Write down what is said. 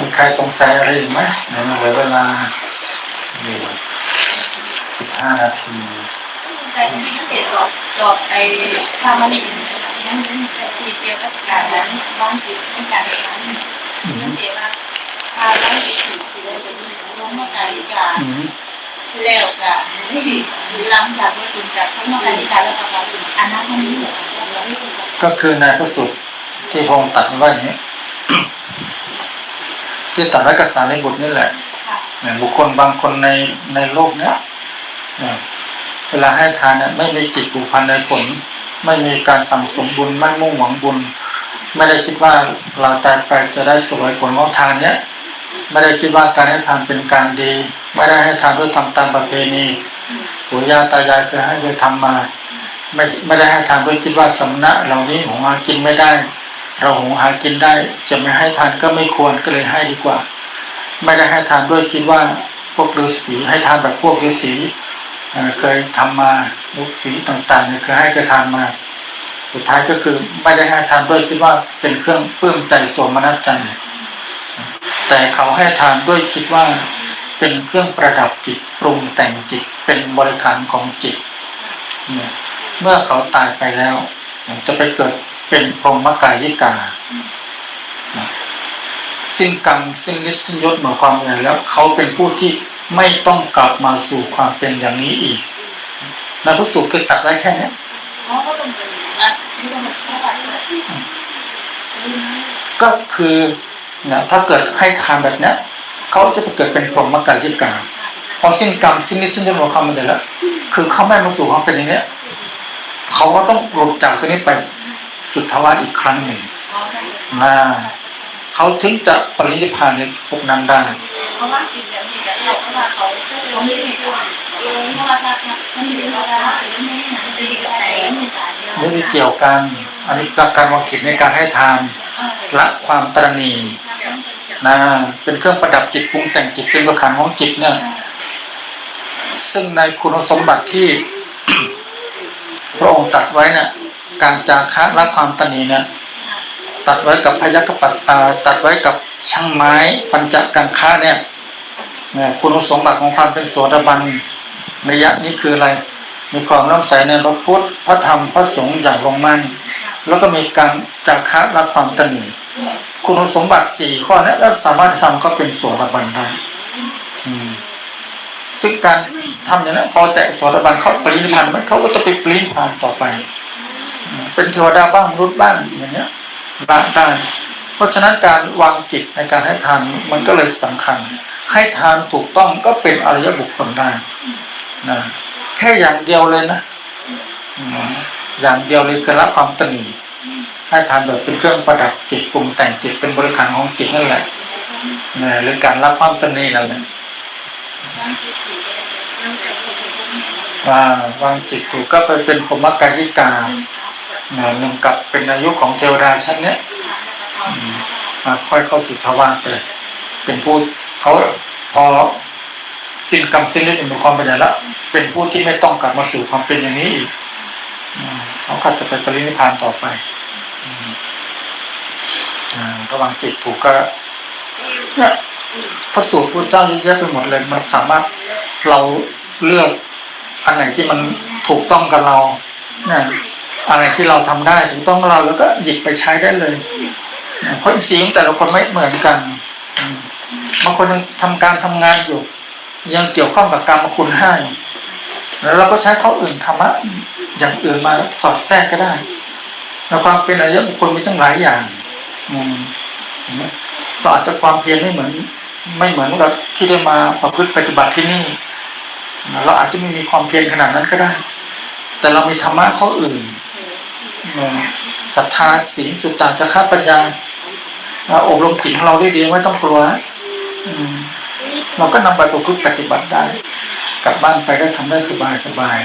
มีใครสงสัยอะไรอีกไหมเดี๋ยเหลือเวลาอยู่สิบห้านาทีแต่ที่เกิดจอบจอบไอ้ทำมันนี่นั่นเป็นที่เกี่ยวกับการนั้นน้องจิตต้องการนั้นนั่นเองว่าถ้าน้องจิตสิสิเลยเป็นน้องมาการิกาอืมแล้วก็ที่หลังจากว่าคุณจากทั้งมาการิกาแล้วก็มาอันนั้นมันนี่เราไม่ถูกก็คือในพระสูตรที่พระองค์ตรัดไว้อย่างนี้ที่ตรัดไว้กับสารีบุตรนี่แหละค่ะเนี่ยบุคคลบางคนในในโลกเนี้ยเนี่ยเวลาให้ทานเนี่ยไม่มีจิตผูกพันในผล ไม่มีการสั่งสมบุญไม่มุ่งหวังบุญ ไม่ได้คิดว่าเราตายไปจะได้สวยผลของทานเนี้ยไม่ได้คิดว่าการให้ทานเป็นการดี ไม่ได้ให้ทานด้วยทำตามประเพณีปู่ย่าตายายเคยให้เคยทำมา ไม่ไม่ได้ให้ทานด้วยคิดว่าสำนักเหล่านี้หงหากินไม่ได้ เราหงหากินได้จะไม่ให้ทานก็ไม่ควรก็เลยให้ดีกว่า ไม่ได้ให้ทานด้วยคิดว่าพวกฤาษีให้ทานแบบพวกฤาษีเคยทำมาฤาษีต่างๆเคยให้เคยทานมาสุดท้ายก็คือไม่ได้ให้ทานด้วยคิดว่าเป็นเครื่องปลื้มใจสมนัตใจแต่เขาให้ทานด้วยคิดว่าเป็นเครื่องประดับจิตปรุงแต่งจิตเป็นบริการของจิต เมื่อเขาตายไปแล้วจะไปเกิด เป็นพรหมกายิกาสิ้นกรรมสิ้นฤทธิ์สิ้นยศหมดความเหนื่อยแล้วเขาเป็นผู้ที่ไม่ต้องกลับมาสู่ความเป็นอย่างนี้อีกในพระสูตรคือตัดไว้แค่เนี้ยก็คือนี่ยถ้าเกิดให้ทานแบบเนี้ยเขาจะไปเกิดเป็นพรหมกายิกาพอสิ้นกรรมสิ้นฤทธิ์สิ้นยศหมดความเหนื่อยแล้วคือเขาไม่มาสู่ความเป็นอย่างเนี้ยเขาก็ต้องหลุดจากตัวนี้ไป สุทธาวาสอีกครั้งหนึ่งนะเขาถึงจะปรินิพพานในภพนั้นได้เพราะว่ากินแบบนี้แบบเราเพราะว่าเขาเขาไม่ได้ตัวเองเพราะว่าถ้ามันมีเวลาไม่ได้หนังจะดีแต่ไม่จ่ายเดียวไม่ได้เกี่ยวกัน อันนี้คือการวางกิจในการให้ทานละความตระหนีนะเป็นเครื่องประดับจิตปรุงแต่งจิตเป็นประคันของจิตเนี่ยซึ่งในคุณสมบัติที่พระองค์ตรัดไว้เนี่ย การจาคะละความตระหนีเนี่ยตัดไว้กับพยัคฆปัตตาตัดไว้กับช่างไม้ปัญจกังค้าเนี่ยเนี่ยคุณสมบัติของความเป็นโสดาบันระยะนี้คืออะไร มีความร่ำใสในพระพุทธพระธรรมพระสงฆ์อย่างลงมั่นแล้วก็มีการจาคะละความตระหนีคุณสมบัติสี่ข้อนี้แล้วสามารถทำก็เป็นโสดาบันได้ซึ่งการทำอย่างนั้นพอแต่โสดาบันเขาปรินิพานมันเขาก็จะไปปรินิพานต่อไป เป็นเทวดาบ้างมนุษย์บ้างอย่างเงี้ยบ้างได้ เพราะฉะนั้นการวางจิตในการให้ทานมันก็เลยสำคัญ ให้ทานถูกต้องก็เป็นอริยบุคคลได้นะแค่อย่างเดียวเลยนะอย่างเดียวเลยคือละความตนีให้ทานแบบเป็นเครื่องประดับจิตปรุงแต่งจิตเป็นบริการของจิตนั่นแหละนะหรือการละความตนีนั่นแหละว่าวางจิตถูกก็ไปเป็นพรหมกายิกา ยหนึ่งกับเป็นอายุของเทวดาชั้นเนี้ยมาค่อยเข้าสู่ทวารไปเป็นผู้เขาพอสิ้นกรรมสิ้นฤทธิ์มีความเป็นอย่างละเป็นผู้ที่ไม่ต้องกลับมาสู่ความเป็นอย่างนี้อีกเขาก็จะไปปรินิพานต่อไประวังจิตถูกก็เนี่ยพระสูตรพระเจ้าเยอะแยะไปหมดเลยมันสามารถเราเลือกอันไหนที่มันถูกต้องกับเราเนี่ย อะไรที่เราทำได้ถูกต้องเราแล้วก็หยิบไปใช้ได้เลยเพราะอินทรีย์ของแต่ละคนไม่เหมือนกันบางคนยังทำการทำงานอยู่ ยังเกี่ยวข้องกับกรรมคุณห้าแล้วเราก็ใช้ข้ออื่นธรรมะอย่างอื่นมาสอดแทรกก็ได้แล้วความเป็นอริยบุคคลมีตั้งหลายอย่างอืมเราอาจจะความเพียรไม่เหมือน ไม่เหมือนกับที่ได้มาประพฤติปฏิบัติที่นี่เราอาจจะไม่มีความเพียรขนาดนั้นก็ได้ แต่เรามีธรรมะข้ออื่น ศรัทธาศีลสุตตาจะฆ่าปัญญาเราอบรมจิตของเราได้ดีไม่ต้องกลัวเราก็นำไปประพฤติปฏิบัติได้ กลับบ้านไปก็ทำได้สบายสบาย